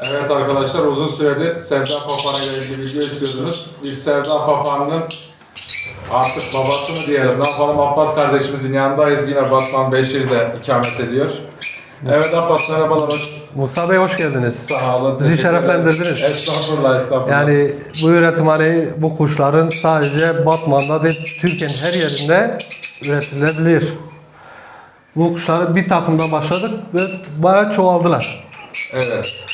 Evet arkadaşlar uzun süredir Sevda Papağan'a ile ilgili video istiyordunuz. Biz Sevda Papağan'ın artık babası mı diyelim ne yapalım Abbas kardeşimizin yanındayız. Yine Batman Beşir'de ikamet ediyor. Evet Abbas merhabalar. hoş- Musa Bey hoş geldiniz. Sağ olun. Bizi teşekkür ederim. şereflendirdiniz. Estağfurullah estağfurullah. Yani bu üretimhane bu kuşların sadece Batman'da değil Türkiye'nin her yerinde üretilebilir. Bu kuşları bir takımdan başladık ve bayağı çoğaldılar. Evet.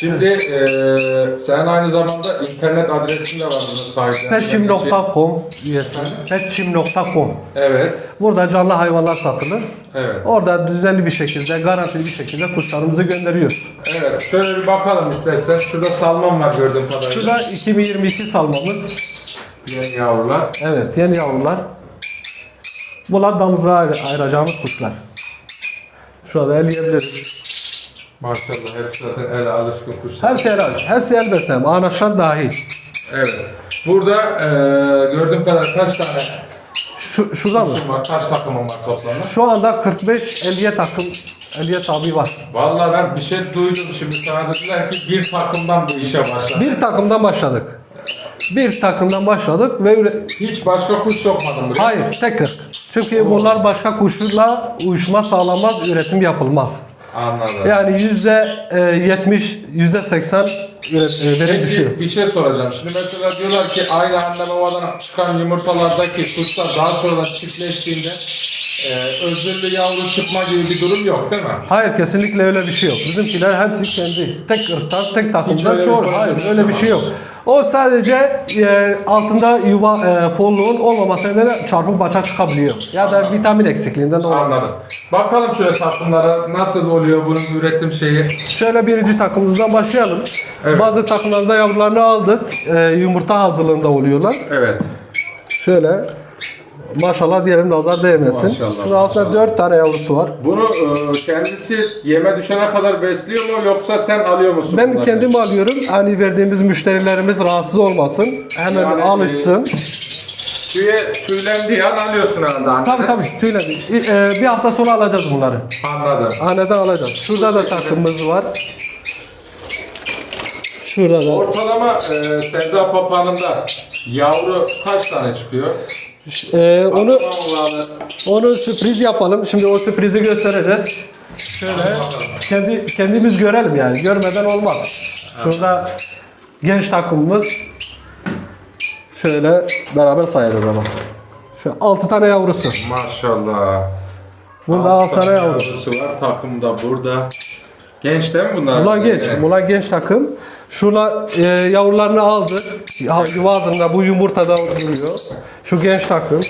Şimdi eee sen aynı zamanda internet adresin de var bunun sahiplenmek için. Petçim.com üyesi. Petçim.com Evet. Burada canlı hayvanlar satılır. Evet. Orada düzenli bir şekilde, garantili bir şekilde kuşlarımızı gönderiyoruz. Evet. Şöyle bir bakalım istersen. Şurada salmon var gördüğüm kadarıyla. Şurada 2022 salmamız. Yeni yavrular. Evet, yeni yavrular. Bunlar damızlığa ayır- ayıracağımız kuşlar. Şu anda elleyebiliriz. Maşallah hep zaten ele alışkın kuşlar. Hepsi el, hepsi el besleme. Anaçlar dahil. Evet. Burada eee gördüğüm kadar kaç tane Şu, şurada mı? var, kaç takımım var toplamda? Şu anda 45 50'ye takım 50'ye tabi var. Vallahi ben bir şey duydum şimdi sana dediler ki bir takımdan bu işe başladı. Bir takımdan başladık. Bir takımdan başladık ve üre- Hiç başka kuş sokmadım buraya. hayır tek kırk. Çünkü bunlar başka kuşlarla uyuşma sağlamaz, üretim yapılmaz. Anladım. Yani yüzde e, 70, yüzde 80 üret, e, verim düşüyor. Bir şey soracağım. Şimdi mesela diyorlar ki aynı anne babadan çıkan yumurtalardaki kuşlar daha sonra çiftleştiğinde e, özürlü yavru çıkma gibi bir durum yok değil mi? Hayır kesinlikle öyle bir şey yok. Bizimkiler hepsi kendi. Tek ırktan, tek takımdan çoğu. Hayır öyle bir şey yok. O sadece e, altında yuva e, folluğun olmaması nedeniyle çarpık baca çıkabiliyor. Ya da vitamin eksikliğinden olabilir. Anladım. Bakalım şöyle takımlara nasıl oluyor bunun üretim şeyi. Şöyle birinci takımımızdan başlayalım. Evet. Bazı takımlarımızda yavrularını aldık. E, yumurta hazırlığında oluyorlar. Evet. Şöyle maşallah diyelim nazar değmesin. Maşallah, altında maşallah. 4 tane yavrusu var. Bunu e, kendisi yeme düşene kadar besliyor mu yoksa sen alıyor musun? Ben bunları? kendim alıyorum. Hani verdiğimiz müşterilerimiz rahatsız olmasın. Hemen Yani, alışsın. Tüye, tüylendiği an alıyorsun herhalde anne. Tabii tabii tüyleri. Ee, bir hafta sonra alacağız bunları. Anladım. Haneden alacağız. Şurada da takımımız var. Şurada da. Ortalama e, Sevda Papağanı'nda yavru kaç tane çıkıyor? Ee, onu onu sürpriz yapalım. Şimdi o sürprizi göstereceğiz. Şöyle kendi kendimiz görelim yani. Görmeden olmaz. Şurada genç takımımız. Şöyle beraber sayarız ama. Şu 6 tane yavrusu. Maşallah. Bunda 6 tane yavrusu. yavrusu var. Takım da burada. Genç değil mi bunlar? Bunlar genç. Bunlar genç takım. Şunlar e, yavrularını aldık. Ya- Yuva ağzında bu yumurtada duruyor. Şu genç takım.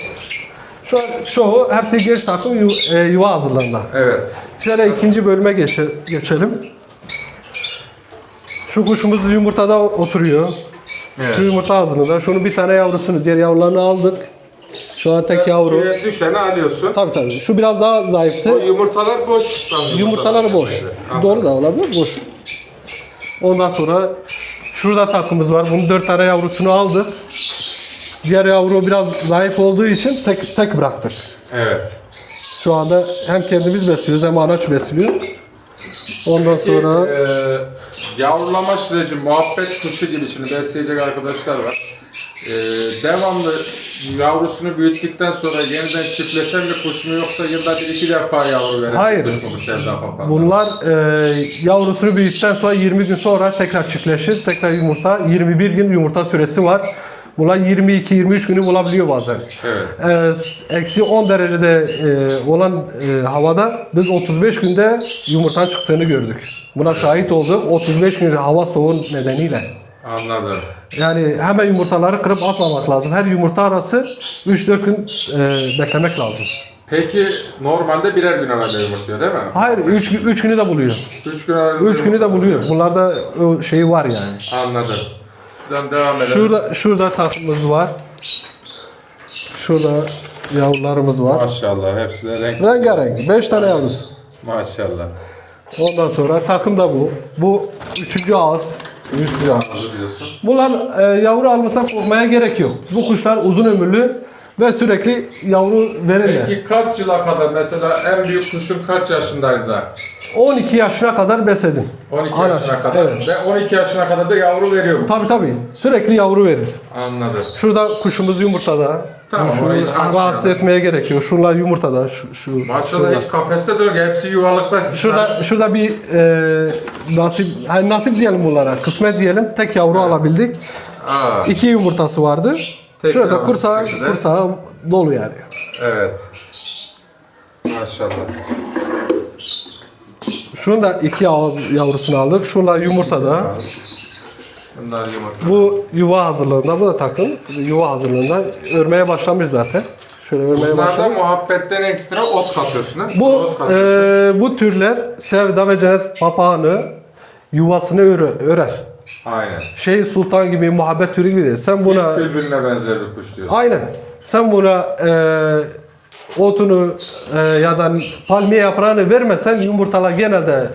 Şu an hepsi genç takım yu, e, yuva hazırlığında. Evet. Şöyle ikinci bölüme geçe, geçelim. Şu kuşumuz yumurtada oturuyor. Evet. Şu yumurta hazırlığında. Şunun bir tane yavrusunu, diğer yavrularını aldık. Şu an tek yavru. Tüye düşeni alıyorsun. Tabii tabii. Şu biraz daha zayıftı. O yumurtalar boş. sanırım. Yumurtaları boş. Dolu da olabilir, boş. Ondan sonra şurada takımız var. Bunun dört tane yavrusunu aldık. Diğer yavru biraz zayıf olduğu için tek tek bıraktık. Evet. Şu anda hem kendimiz besliyoruz hem anaç besliyor. Ondan sonra Ee, yavrulama süreci muhabbet kuşu gibi şimdi besleyecek arkadaşlar var. Ee, devamlı yavrusunu büyüttükten sonra yeniden çiftleşen bir kuş mu yoksa yılda bir iki defa yavru veren Hayır. kuş mu bu Sevda Papağanı? bunlar e, yavrusunu büyüttükten sonra 20 gün sonra tekrar çiftleşir. Tekrar yumurta 21 gün yumurta süresi var. Bunlar 22-23 günü bulabiliyor bazen. Evet. Ee, eksi 10 derecede e, olan e, havada biz 35 günde yumurtanın çıktığını gördük. Buna şahit olduk. 35 gün hava soğuğun nedeniyle. Anladım. Yani hemen yumurtaları kırıp atmamak lazım. Her yumurta arası 3-4 gün e, beklemek lazım. Peki normalde birer gün evvel yumurtluyor değil mi? Hayır 3 3 günü de buluyor. Üç gün evvel 3 günü de buluyor. Bunlarda o şey var yani. Anladım. Şuradan devam edelim. Şurada şurada takımımız var. Şurada yavrularımız var. Maşallah hepsi de renk. Rengarenk. 5 tane yavrusu. Maşallah. Ondan sonra takım da bu. Bu üçüncü ağız. Üçüncü ağız. Hazır diyorsun. Bunlar e, yavru almışsa korkmaya gerek yok. Bu kuşlar uzun ömürlü ve sürekli yavru verirler. Peki kaç yıla kadar mesela en büyük kuşun kaç yaşındaydı da? 12 yaşına kadar besledim. 12 Anaç, yaşına kadar. evet. Ve 12 yaşına kadar da yavru veriyor bu. Tabi tabi sürekli yavru verir. Anladım. Şurada kuşumuz yumurtada. Tamam, Şunu orayı rahatsız etmeye gerek yok. Şunlar yumurtada. Şu, şu, Maşallah hiç kafeste dönüyor. Hepsi yuvalıkta. Şurada şurada bir e, nasip hani nasip diyelim bunlara. Kısmet diyelim. Tek yavru alabildik. Aa, İki yumurtası vardı. Tek Şurada yavru kursağı, şekilde. kursağı dolu yani. evet. Maşallah. Şunun da iki ağız yavrusunu aldık. Şunlar yumurtada. Bunlar yumurta. Bu yuva hazırlığında. Bu da takım. Yuva hazırlığında. Örmeye başlamış zaten. Şöyle örmeye Bunlarda başlamış. muhabbetten ekstra ot katıyorsun ha? Bu Ot katıyorsun. e, bu türler sevda ve cennet papağanı yuvasını örer. örer. Aynen. Şey sultan gibi muhabbet türü gibi değil. Sen buna Bülbülüne benzer bir kuş diyorsun. aynen. Sen buna e, otunu e, ya da palmiye yaprağını vermesen yumurtalar genelde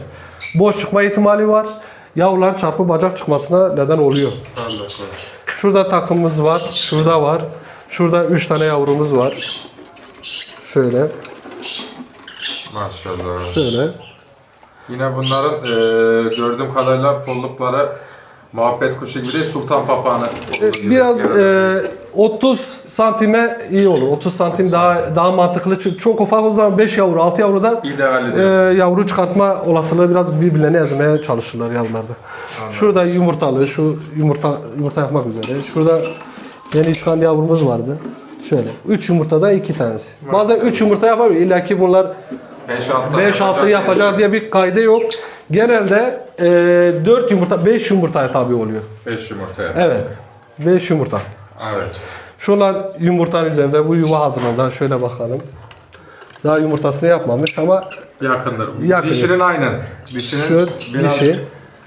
boş çıkma ihtimali var. Yavrular çarpı bacak çıkmasına neden oluyor. Anladım. Şurada takımımız var. Şurada var. Şurada üç tane yavrumuz var. Şöyle. Maşallah. Şöyle. Yine bunların e, gördüğüm kadarıyla follukları muhabbet kuşu gibi değil, sultan papağanı. gibi. Biraz e, 30 santime iyi olur. 30 santim daha daha mantıklı. Çünkü çok ufak o zaman 5 yavru, 6 yavruda ideal e, yavru çıkartma olasılığı biraz birbirlerini ezmeye çalışırlar yavrularda. Şurada yumurtalı, şu yumurta yumurta yapmak üzere. Şurada yeni çıkan yavrumuz vardı. Şöyle. 3 yumurtada 2 tanesi. Bazen 3 yumurta yapabiliyor. İlla ki bunlar 5-6 5-6 yapacak diye bir kaydı yok. Genelde e, 4 yumurta, 5 yumurtaya tabi oluyor. 5 yumurtaya. Evet. 5 yumurta. Evet. Şunlar yumurtanın üzerinde bu yuva hazırlığından şöyle bakalım. Daha yumurtasını yapmamış ama Yakındır. Yakın. Dişinin aynen. Dişinin şöyle biraz dişi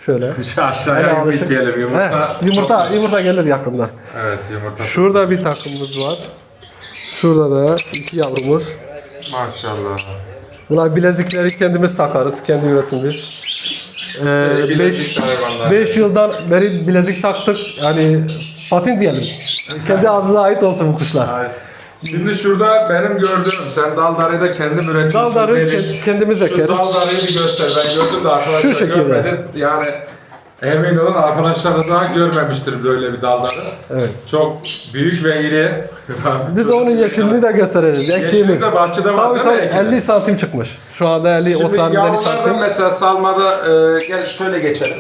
şöyle. aşağıya alışık. isteyelim yumurta. He, yumurta yumurta gelir yakında. Evet yumurta. Şurada bir takımımız var. Şurada da iki yavrumuz. Maşallah. Bunlar bilezikleri kendimiz takarız, kendi üretimimiz. bilezik 5 hayvanlar. 5 yıldan beri bilezik taktık. Yani patin diyelim. Kendi ağzına ait olsun bu kuşlar. Şimdi şurada benim gördüğüm, sen daldarıyı da kendin üretmişsin. Daldarı dedin. ke- kendimiz Şu ekeriz. daldarıyı bir göster. Ben gördüm de arkadaşlar Şu şekilde. görmedi. Yani emin olun arkadaşlar da daha görmemiştir böyle bir daldarı. Evet. Çok büyük ve iri. Biz onun yeşilini de gösteririz. Ektiğimiz. de bahçede var tabii, değil mi tabii, ekili? 50 santim çıkmış. Şu anda 50 Şimdi otlarımız 50 yavrulardan santim. mesela salmada e, gel şöyle geçelim.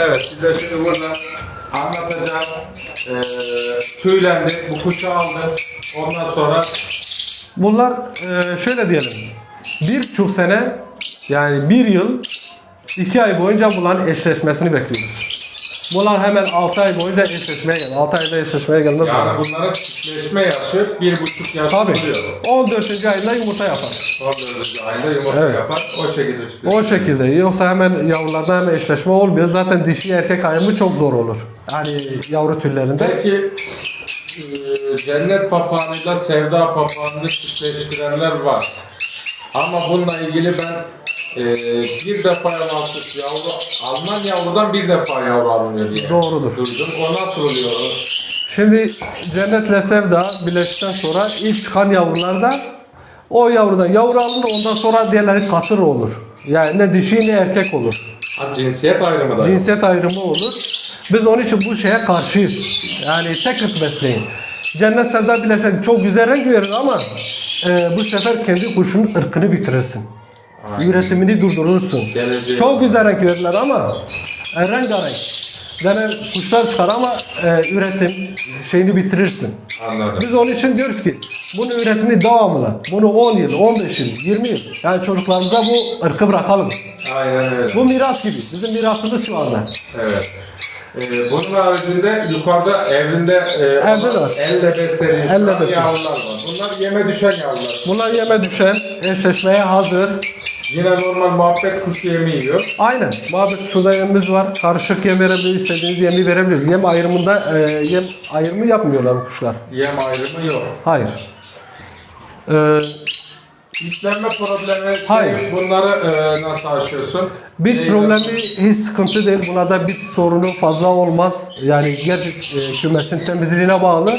Evet size şimdi burada anlatacağım. E, tüylendi, bu kuşu aldı. Ondan sonra Bunlar e, şöyle diyelim. Bir buçuk sene yani bir yıl iki ay boyunca bunların eşleşmesini bekliyoruz. Bunlar hemen 6 ay boyunca eşleşmeye geldi. 6 ayda eşleşmeye gelmez yani yani, bunların çiftleşme yaşı bir buçuk yaş Tabii. oluyor. 14. ayında yumurta yapar. 14. ayda yumurta Evet. yapar. O şekilde çıkıyor. O şekilde. Yoksa hemen yavrularda hemen eşleşme olmuyor. Zaten dişi erkek ayrımı çok zor olur. Yani yavru türlerinde. Peki e, cennet papağanıyla sevda papağanını çiftleştirenler var. Ama bununla ilgili ben e, bir defa yavru, alınan yavrudan bir defa yavru alınıyor diye Doğrudur. duydum. O nasıl oluyor? Şimdi cennetle sevda birleştikten sonra ilk çıkan yavrularda o yavrudan yavru alınır ondan sonra diğerleri katır olur. Yani ne dişi ne erkek olur. Ha, cinsiyet ayrımı da. Cinsiyet ayrımı olur. Biz onun için bu şeye karşıyız. Yani tek ırk besleyin. Cennet sevda birleşmek çok güzel renk verir ama e, bu sefer kendi kuşunun ırkını bitirirsin. Üretimini durdurursun. Geleceği- Çok güzel renk ama e, rengarenk. Denen kuşlar çıkar ama e, üretim şeyini bitirirsin. Anladım. Biz onun için diyoruz ki bunun üretimini devamlı. Bunu 10 yıl, 15 yıl, 20 yıl. Yani çocuklarımıza bu ırkı bırakalım. Aynen öyle. Bu miras gibi. Bizim mirasımız şu anda. Evet. Ee, bunun haricinde yukarıda evrinde e, Evde de var. elle beslediğiniz Elle yavrular besleniyor. var. Bunlar yeme düşen yavrular. Bunlar yeme düşen, eşleşmeye hazır. Yine normal muhabbet kuşu yemi yiyor. Aynen. Muhabbet şurada yemimiz var. Karışık yem verebiliyoruz. istediğiniz yemi verebiliyoruz. Yem ayrımında e, yem ayrımı yapmıyorlar bu kuşlar. Yem ayrımı yok. Hayır. Ee, İşlenme problemi, şey, Hayır. bunları e, nasıl aşıyorsun? Bit Neyle? problemi hiç sıkıntı değil. Bunlarda bit sorunu fazla olmaz. Yani gerçek e, kümesin temizliğine bağlı.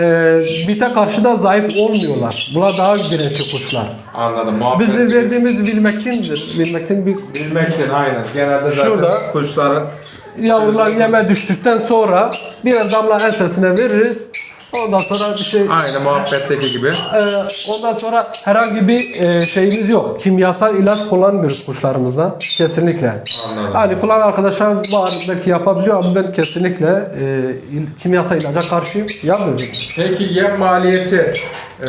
E, bite karşı da zayıf olmuyorlar. Bunlar daha dirençli kuşlar. Anladım. Muhabbet. Bizim verdiğimiz bilmektindir. Bilmektin bir Bilmekten aynen. Genelde zaten Şurada. kuşların yavrular yeme düştükten sonra birer damla ensesine veririz. Ondan sonra bir şey aynı muhabbetteki gibi. Ee, ondan sonra herhangi bir e, şeyimiz yok. Kimyasal ilaç kullanmıyoruz kuşlarımızda. Kesinlikle. Anladım. Yani kullanan arkadaşlar var belki yapabiliyor ama ben kesinlikle e, il- kimyasal ilaca karşıyım. Yapmıyorum. Peki yem maliyeti eee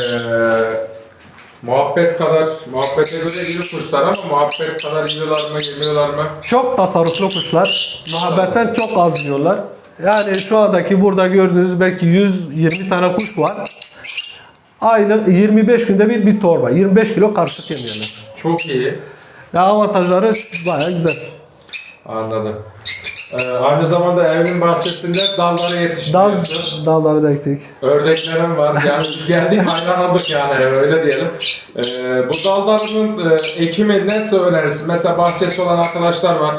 muhabbet kadar, muhabbete göre iyi kuşlar ama muhabbet kadar yiyorlar mı, yemiyorlar mı? Çok tasarruflu kuşlar. Muhabbetten çok az yiyorlar. Yani şu andaki burada gördüğünüz belki 120 tane kuş var. Aylık 25 günde bir bir torba. 25 kilo karışık yemiyorlar. Çok iyi. Ya avantajları bayağı güzel. Anladım. Eee, aynı zamanda evinin bahçesinde dalları Dal, yetiştiriyorsun. dalları da ektik. Ördeklerim var. Yani biz geldik hayran olduk yani öyle diyelim. Eee, bu dallarının eee, ekimi nasıl önerirsin? Mesela bahçesi olan arkadaşlar var.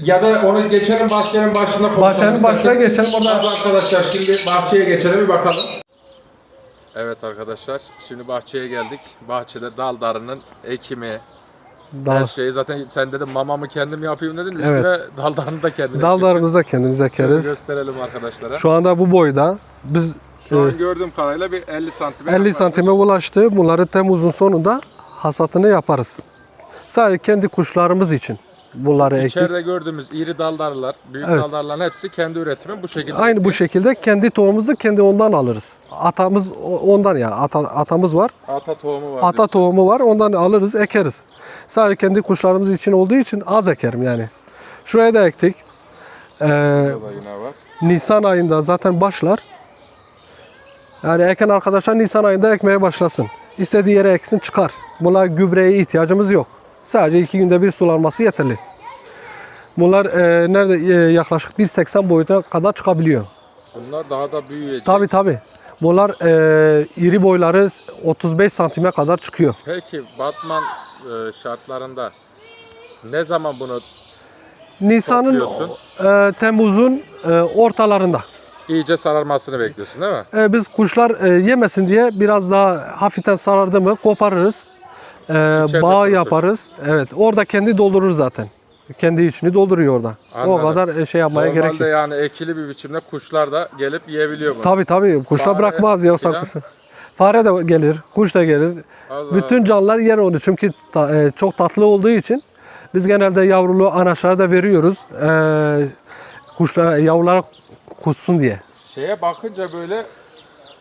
Ya da onu geçelim bahçenin başına konuşalım. Bahçenin başına istersen. geçelim. Orada arkadaşlar şimdi bahçeye geçelim bir bakalım. Evet arkadaşlar şimdi bahçeye geldik. Bahçede dal darının ekimi, her dal, şeyi zaten sen dedin mamamı kendim yapayım dedin. Evet. Üstüne dal darını da kendin dallarımızı da kendimiz ekeriz. Gösterelim arkadaşlara. Şu anda bu boyda. Biz Şu an e, gördüğüm kadarıyla bir 50 santim. 50 santime ulaştı. Bunları Temmuz'un sonunda hasatını yaparız. Sadece kendi kuşlarımız için bunları ektik. İçeride gördüğümüz iri daldarlar, büyük Evet. daldarların hepsi kendi üretimi bu şekilde. Aynı bu şekilde kendi tohumumuzu kendi ondan alırız. Atamız ondan ya. Ata, atamız var. Ata tohumu var. Ata tohumu var. Ondan alırız, ekeriz. Sadece kendi kuşlarımız için olduğu için az ekerim yani. Şuraya da ektik. Ee. Nisan ayında zaten başlar. Yani eken arkadaşlar Nisan ayında ekmeye başlasın. İstediği yere eksin çıkar. Buna gübreye ihtiyacımız yok. Sadece iki günde bir sulanması yeterli. Bunlar e, nerede e, yaklaşık 1.80 boyutuna kadar çıkabiliyor. Bunlar daha da büyüyecek. Tabi tabi. Bunlar e, iri boyları 35 santime kadar çıkıyor. Peki Batman e, şartlarında ne zaman bunu Nisan'ın e, Temmuz'un e, ortalarında. iyice sararmasını bekliyorsun değil mi? E, biz kuşlar e, yemesin diye biraz daha hafiften sarardı mı koparırız. E, bağ yaparız. Evet orada kendi doldurur zaten. Kendi içini dolduruyor orada. O Anladım. kadar e, şey yapmaya gerek Normalde yok. yani ekili bir biçimde kuşlar da gelip yiyebiliyor bunu. Tabi tabi kuşlar Fare bırakmaz yoksa filan? Fare de gelir, kuş da gelir. Allah Bütün canlılar yer onu çünkü ta- e, çok tatlı olduğu için biz genelde yavrulu anaçlara da veriyoruz. E, kuşlar yavrulara kussun diye. Şeye bakınca böyle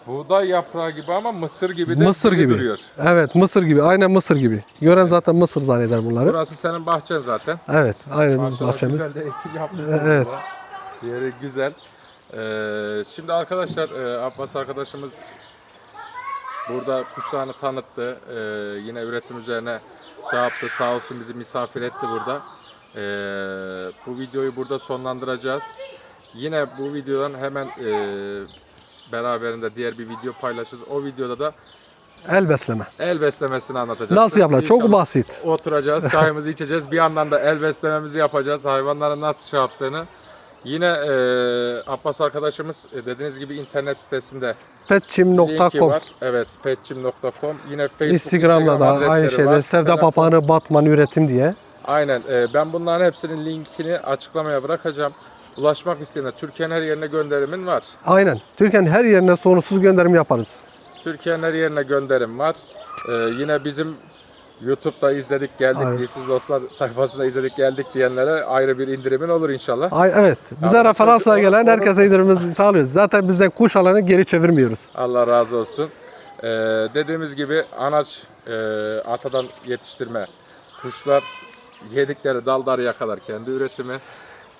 buğday yaprağı gibi ama mısır gibi de Mısır gibi. duruyor. Evet, mısır gibi. Aynen mısır gibi. Gören zaten mısır zanneder bunları. Burası senin bahçen zaten. Evet, aynen bizim Maşallah bahçemiz. Güzel de ekim yapmışsın. Evet. burada. Yeri güzel. Ee, şimdi arkadaşlar e, Abbas arkadaşımız burada kuşlarını tanıttı. Ee, yine üretim üzerine şey yaptı. Sağ olsun bizi misafir etti burada. Ee, bu videoyu burada sonlandıracağız. Yine bu videodan hemen e, beraberinde diğer bir video paylaşırız. O videoda da El besleme. el beslemesini anlatacağız. Nasıl yapılır? Çok basit. Oturacağız, çayımızı içeceğiz. Bir yandan da el beslememizi yapacağız. Hayvanların nasıl şey yaptığını. Yine e, Abbas arkadaşımız e, dediğiniz gibi internet sitesinde var. Evet, petçim.com. Yine Facebook, Instagram'da da adresleri aynı şeyde var. Sevda Telefon- Papağanı Batman Üretim diye. Aynen. e, ben bunların hepsinin linkini açıklamaya bırakacağım. Ulaşmak isteyenler Türkiye'nin her yerine gönderimin var. Aynen. Türkiye'nin her yerine sonsuz gönderim yaparız. Türkiye'nin her yerine gönderim var. E, yine bizim YouTube'da izledik geldik, Aynen. Dostlar sayfasında izledik geldik diyenlere ayrı bir indirimin olur inşallah. Ay evet. Bize Ya, referansla gelen onu- herkese indirimizi sağlıyoruz. Zaten bizden kuş alanı geri çevirmiyoruz. Allah razı olsun. Ee, dediğimiz gibi anaç e, atadan yetiştirme kuşlar yedikleri daldarı yakalar kendi üretimi.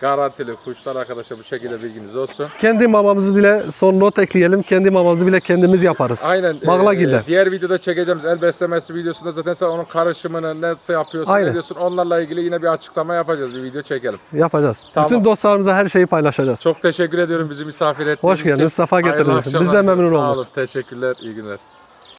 Garantili kuşlar arkadaşlar bu şekilde bilginiz olsun. Kendi mamamızı bile son not ekleyelim. Kendi mamamızı bile kendimiz yaparız. Aynen. Bağla e, diğer videoda çekeceğimiz el beslemesi videosunda zaten sen onun karışımını nasıl yapıyorsun, Aynen. ne diyorsun onlarla ilgili yine bir açıklama yapacağız. Bir video çekelim. Yapacağız. Tamam. Bütün dostlarımıza her şeyi paylaşacağız. Çok teşekkür ediyorum bizi misafir ettiğiniz Hoş için. geldiniz, safa getirdiniz. Biz de memnun diliyorum. Sağ olduk. olun. Teşekkürler. İyi günler.